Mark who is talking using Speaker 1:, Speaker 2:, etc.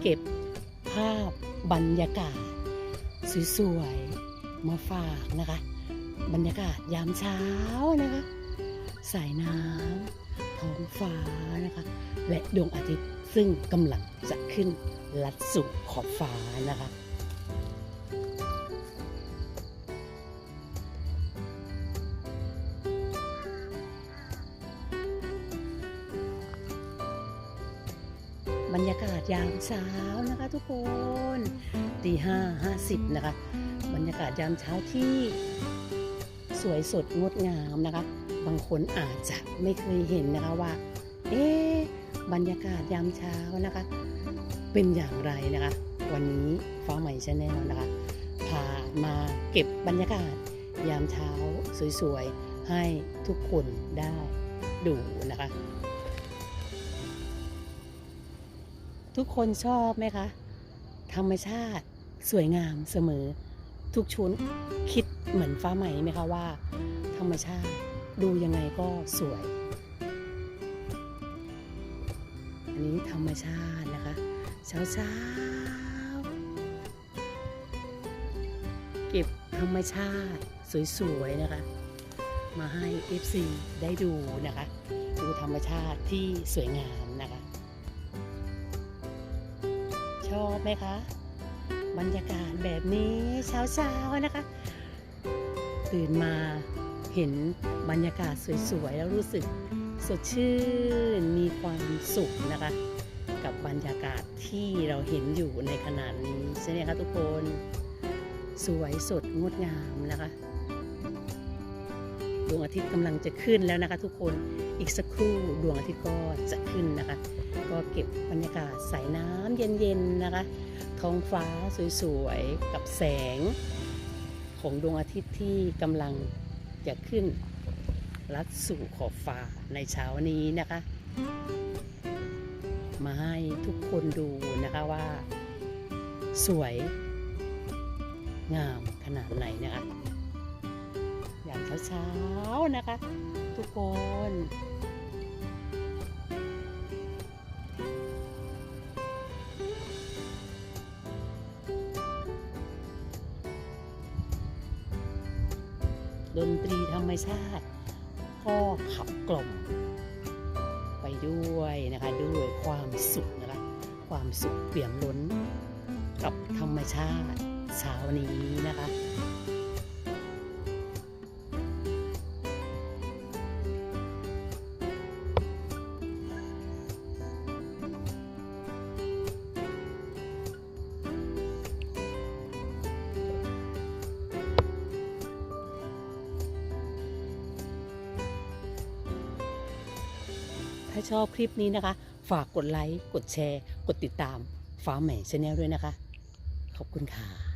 Speaker 1: เก็บภาพบรรยากาศ สวยๆ มาฝากนะคะ บรรยากาศยามเช้านะคะ สายน้ำท้องฟ้านะคะ และดวงอาทิตย์ซึ่งกำลังจะขึ้นลัดสู่ขอบฟ้านะคะ รรยากาศยามเช้านะคะทุกคนตีห้าห้าสิบนะคะ บรรยากาศยามเช้าที่สวยสดงดงามนะคะ บางคนอาจจะไม่เคยเห็นนะคะว่า เอ๊บรรยากาศยามเช้านะคะ เป็นอย่างไรนะคะ วันนี้ฟ้าใหม่ชาแนลนะคะพามาเก็บบรรยากาศยามเช้าสวยๆ ให้ทุกคนได้ดูนะคะ ทุกคนชอบไหมคะ ธรรมชาติสวยงามเสมอ ทุกชุนคิดเหมือนฟ้าใหม่ไหมคะว่า ธรรมชาติดูยังไงก็สวย อันนี้ธรรมชาตินะคะ เช้าเช้าเก็บธรรมชาติสวยๆนะคะ มาให้ FC ได้ดูนะคะ ดูธรรมชาติที่สวยงาม ชอบไหมคะ บรรยากาศแบบนี้เช้าๆนะคะ ตื่นมาเห็นบรรยากาศสวยๆ แล้วรู้สึกสดชื่นมีความสุขนะคะ กับบรรยากาศที่เราเห็นอยู่ในขณะนี้ใช่ไหมคะทุกคน สวยสดงดงามนะคะ ดวงอาทิตย์กำลังจะขึ้นแล้วนะคะทุกคนอีกสักครู่ดวงอาทิตย์ก็จะขึ้นนะคะ ก็เก็บบรรยากาศสายน้ำเย็นๆนะคะท้องฟ้าสวยๆกับแสง ของดวงอาทิตย์ที่กำลังจะขึ้นลัดสู่ขอบฟ้าในเช้านี้นะคะ มาให้ทุกคนดูนะคะว่า สวย งามขนาดไหนนะคะ เช้าๆนะคะ ทุกคนดนตรีธรรมชาติ ก็ขับกล่อมไปด้วยนะคะด้วยความสุขนะคะความสุขเปี่ยมล้นกับธรรมชาติเช้านี้นะคะ ถ้าชอบคลิปนี้นะคะ ฝากกดไลค์ กดแชร์ กดติดตามฟ้าใหม่ชาแนลด้วยนะคะ ขอบคุณค่ะ